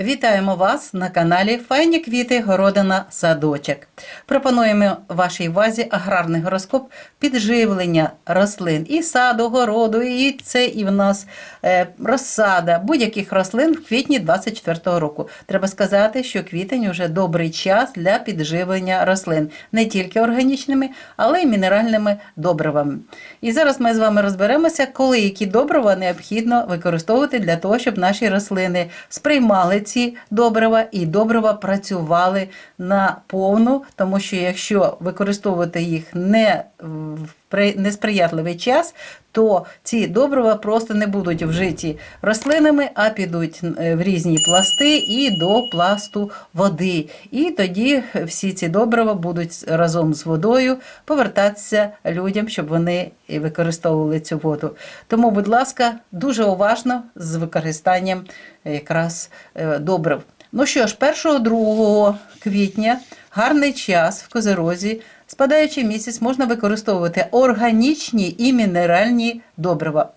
Вітаємо вас на каналі Файні квіти Городина Садочок. Пропонуємо вашій увазі аграрний гороскоп підживлення рослин і саду, городу, і це і в нас е, розсада будь-яких рослин в квітні 24-го року. Треба сказати, що квітень вже добрий час для підживлення рослин не тільки органічними, але й мінеральними добривами. І зараз ми з вами розберемося, коли які добрива необхідно використовувати для того, щоб наші рослини сприймали ці добрива і добрива працювали на повну, тому що якщо використовувати їх не в несприятливий час, то ці добрива просто не будуть вжиті рослинами, а підуть е, в різні пласти і до пласту води. І тоді всі ці добрива будуть разом з водою повертатися людям, щоб вони використовували цю воду. Тому, будь ласка, дуже уважно з використанням е, якраз е, добрив. Ну що ж, 1-2 квітня гарний час в Козерозі. Спадаючий місяць можна використовувати органічні і мінеральні добрива.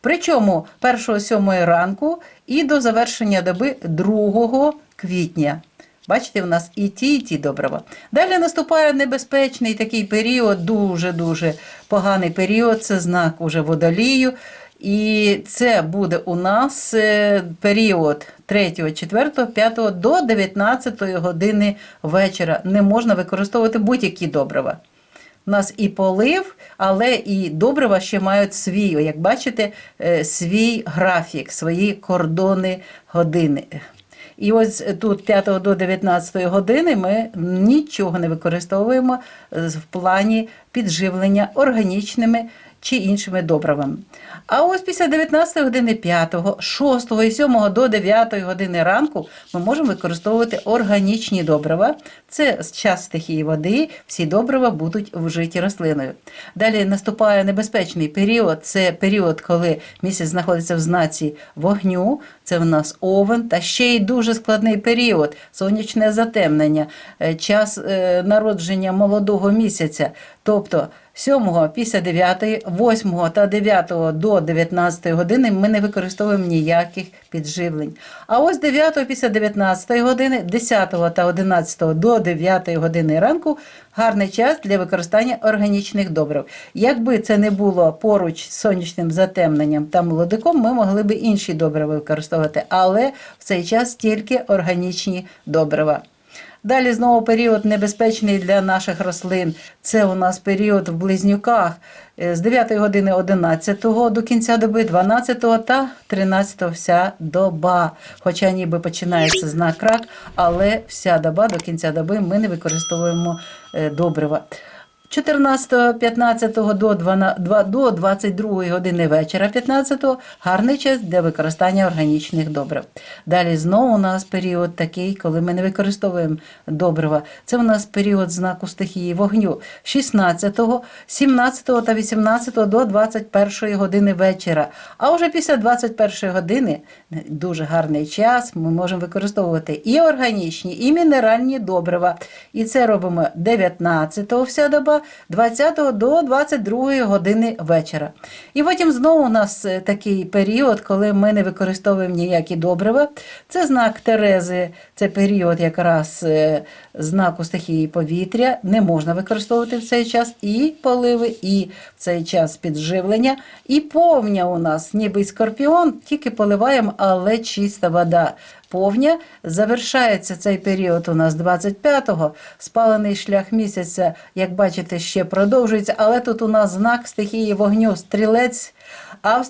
Причому 1-7 ранку і до завершення доби 2 квітня. Бачите, у нас і ті, і ті добрива. Далі наступає небезпечний такий період, дуже-дуже поганий період. Це знак уже водолію. І це буде у нас е, період 3, 4, 5 до 19 години вечора. Не можна використовувати будь-які добрива. У нас і полив, але і добрива ще мають свій, як бачите, е, свій графік, свої кордони години. І ось тут 5 до 19 години ми нічого не використовуємо е, в плані підживлення органічними чи іншими добривами. А ось після 19 години 5, 6 і 7 до 9 години ранку ми можемо використовувати органічні добрива. Це час стихії води, всі добрива будуть вжиті рослиною. Далі наступає небезпечний період. Це період, коли місяць знаходиться в знаці вогню. Це в нас овен, та ще й дуже складний період, сонячне затемнення, е, час е, народження молодого місяця. Тобто 7 після 9, 8 та 9 до 19 години ми не використовуємо ніяких підживлень. А ось 9 після 19 години, 10 та 11 до 9 години ранку гарний час для використання органічних добрив. Якби це не було поруч з сонячним затемненням та молодиком, ми могли б інші добрива використовувати, але в цей час тільки органічні добрива. Далі знову період небезпечний для наших рослин. Це у нас період в близнюках е, з 9 години 11 до кінця доби, 12 та 13 вся доба. Хоча ніби починається знак рак, але вся доба до кінця доби ми не використовуємо е, добрива. 14, 15 до 12, до 22 години вечора 15-го гарний час для використання органічних добрив. Далі знову у нас період такий, коли ми не використовуємо добрива. Це у нас період знаку стихії вогню 16, 17 та 18 до 21 години вечора. А вже після 21 години дуже гарний час. Ми можемо використовувати і органічні, і мінеральні добрива. І це робимо 19-го вся доба, 20 до 22 години вечора. І потім знову у нас е, такий період, коли ми не використовуємо ніякі добрива. Це знак Терези, це період якраз е, знаку стихії повітря. Не можна використовувати в цей час і поливи, і в цей час підживлення. І повня у нас, ніби скорпіон, тільки поливаємо, але чиста вода. Повня завершається цей період у нас 25-го. Спалений шлях місяця, як бачите, ще продовжується, але тут у нас знак стихії вогню, стрілець. А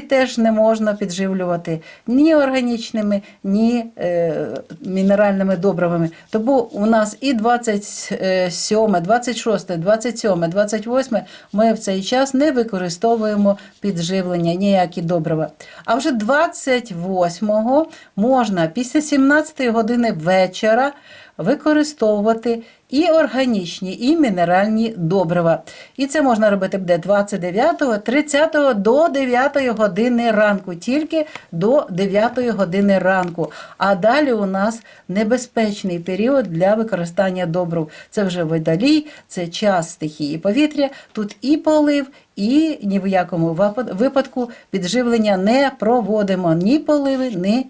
теж не можна підживлювати ні органічними, ні е, мінеральними добривами. Тому у нас і 27, 26, 27, 28 ми в цей час не використовуємо підживлення, ніякі добрива. А вже 28-го можна після 17 години вечора використовувати і органічні, і мінеральні добрива. І це можна робити буде 29, 30, до 9 години ранку, тільки до 9 години ранку. А далі у нас небезпечний період для використання добрив. Це вже водолій, це час стихії повітря. Тут і полив, і ні в якому випадку підживлення не проводимо. Ні поливи, ні,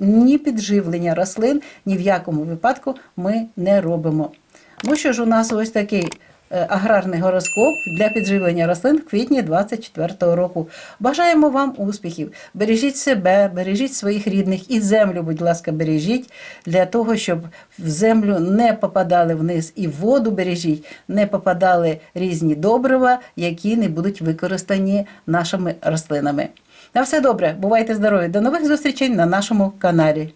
ні, підживлення рослин ні в якому випадку ми не робимо. Ну що ж, у нас ось такий аграрний гороскоп для підживлення рослин в квітні 24-го року. Бажаємо вам успіхів. Бережіть себе, бережіть своїх рідних і землю, будь ласка, бережіть для того, щоб в землю не попадали вниз і в воду бережіть, не попадали різні добрива, які не будуть використані нашими рослинами. На все добре, бувайте здорові. До нових зустрічей на нашому каналі.